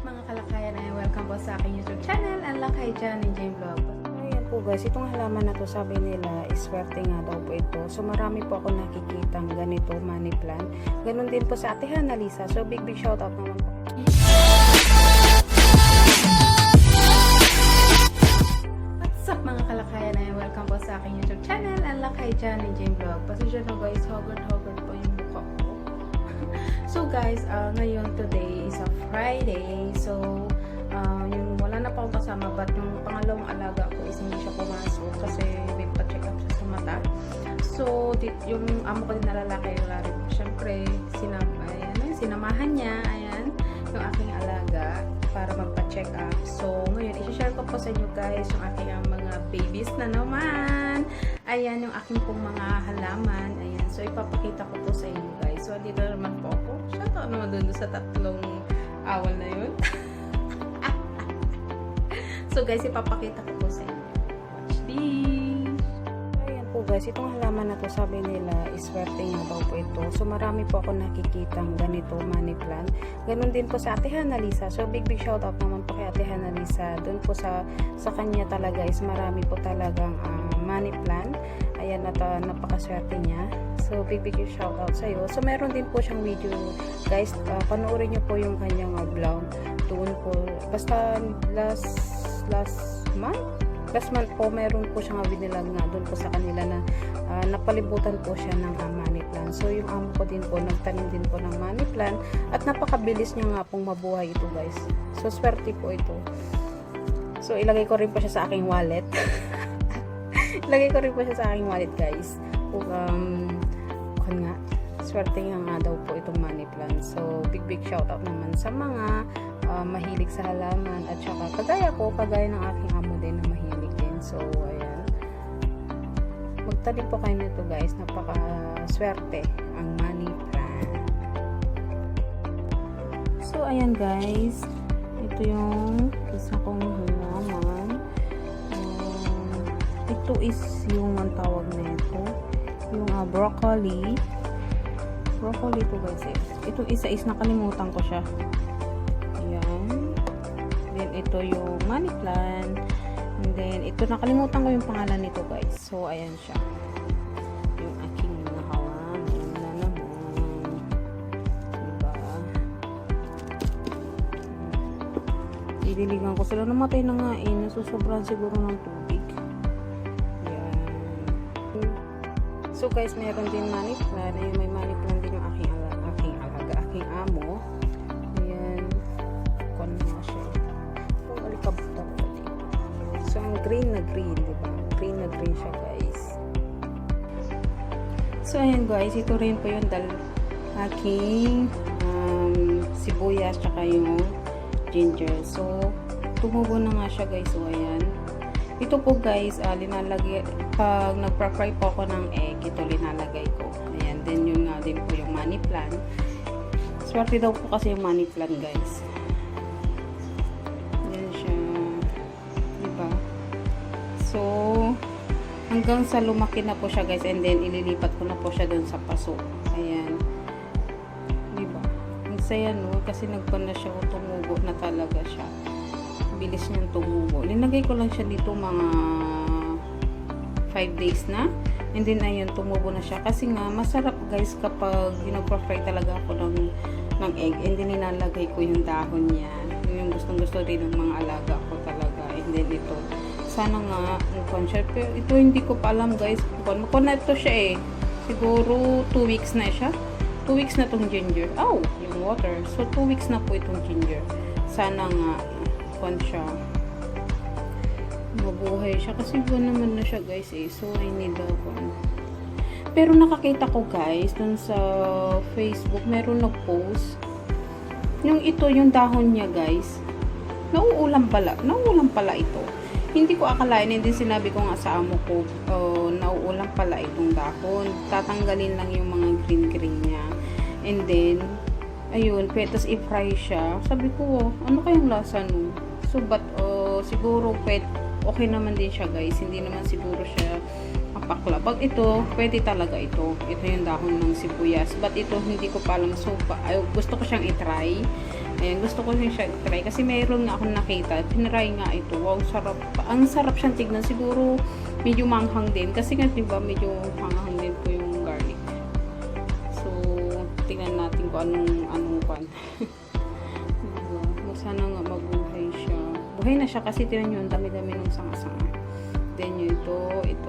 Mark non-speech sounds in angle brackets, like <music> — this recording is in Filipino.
mga kalakayan ay welcome po sa aking YouTube channel, ang Lakay Jan and Jane Vlog. Ayan po guys, itong halaman na to sabi nila is swerte nga daw po ito. So marami po ako nakikitang ganito, money plant. Ganon din po sa ate Hana Lisa. So big big shout out naman po. What's up mga kalakayan ay welcome po sa aking YouTube channel, ang Lakay Jan and Jane Vlog. Pasensya na guys, mukha ko. So guys, ah, ngayon today is a Friday. So, ah, yung wala na pa akong kasama but yung pangalawang alaga ko is hindi siya pumasok kasi may pa-check up siya sa mata. So, di, yung amo ko din na lalaki, wala rin. Siyempre, sinam, ayan, sinamahan niya, ayan, yung aking alaga para magpa-check up. So, ngayon, isi-share ko po sa inyo guys yung aking mga babies na naman. Ayan, yung aking pong mga halaman. Ayan, so ipapakita ko po sa inyo guys. So, dito naman po ako. Shoutout naman dun sa tatlong awal na yun. <laughs> so, guys, ipapakita ko po sa inyo. Watch this! Po guys, itong halaman na to sabi nila is swerte nga daw po ito. So marami po ako nakikitang ganito, money plant. Ganon din po sa ate Hana Lisa. So big big shout out naman po kay ate Hana Lisa. Doon po sa sa kanya talaga is marami po talagang ah, money plant. Ayan, at ah, napakaswerte niya. So, big big shout out sa iyo. So, meron din po siyang video. Guys, ah, panoorin niyo po yung kanyang ah, vlog. Doon po, basta last last month, last month po, meron po siyang binilag nga doon po sa kanila na ah, napalibutan po siya ng ah, money plant. So, yung amo ko din po, nagtanim din po ng money plant at napakabilis niya nga pong mabuhay ito guys. So, swerte po ito. So, ilagay ko rin po siya sa aking wallet. <laughs> ilagay ko rin po siya sa aking wallet guys. Kung, um, kung nga, swerte nga nga daw po itong money plant. So, big big shout out naman sa mga ah, mahilig sa halaman at saka kagaya ko, kagaya ng aking amo So, ayan. Magtanim po kayo nito guys. Napaka swerte ang money plant. So, ayan guys. Ito yung isa kong halaman. Um, ito is yung ang tawag na ito. Yung ah, broccoli. Broccoli to guys eh. Ito isa is nakalimutan ko siya. Ayan. Then ito yung money plant. Ito nakalimutan ko yung pangalan nito guys. So ayan siya. Yung aking mga halaman na naman. Diba? Idiligan ko sila. Namatay na nga eh. Nasusobran siguro ng tubig. Ayan. So guys, meron din money plant. Ayun, may money plant green na green, di ba? Green na green siya, guys. So, ayan guys. Ito rin po yung dal aking um, sibuyas tsaka yung ginger. So, tumubo na nga siya, guys. So, ayan. Ito po guys, ah, linalagay, pag nagpa-fry po ako ng egg, ito linalagay ko. Ayan, then yun nga din po yung money plant. Swerte daw po kasi yung money plant guys. So, hanggang sa lumaki na po siya guys, and then ililipat ko na po siya dun sa paso. Ayan. Diba? Ang saya no, kasi nagpan na siya, tumubo na talaga siya bilis niyang tumubo. Linagay ko lang siya dito mga 5 days na. And then, ayun, tumubo na siya. Kasi nga, masarap guys kapag ginag-fry talaga ako ng, ng egg. And then, nilalagay ko yung dahon niya. Yun Yung gustong gusto rin ng mga alaga ko Sana nga, ang concept. Pero ito, hindi ko pa alam guys. Kung na ito siya eh. Siguro, 2 weeks na siya. 2 weeks na tong ginger. Oh, yung water. So, 2 weeks na po itong ginger. Sana nga, kwan siya mabuhay siya kasi buwan naman na siya guys eh so I need a kwan pero nakakita ko guys dun sa Facebook meron nag-post yung ito yung dahon niya guys nauulam pala nauulam pala ito hindi ko akalain hindi sinabi ko nga sa amo ko oh, nauulam pala itong dahon tatanggalin lang yung mga green green niya and then ayun, petas i-fry siya. Sabi ko, ano kayang lasa nun? So, but, uh, siguro, pet, okay naman din siya, guys. Hindi naman siguro siya mapakla. Pag ito, pwede talaga ito. Ito yung dahon ng sibuyas. But ito, hindi ko pa alam. So, pa, ay, gusto ko siyang i-try. Ayan, gusto ko rin siya try kasi mayroon nga akong nakita. Tinry nga ito. Wow, sarap. Ang sarap siyang tignan. Siguro medyo manghang din. Kasi nga, di ba, medyo manghang din po yung garlic. So, tingnan natin kung anong, anong pan. <laughs> diba? Sana nga mabuhay siya. Buhay na siya kasi tinan ang dami-dami ng sanga-sanga. Then, yun ito, ito,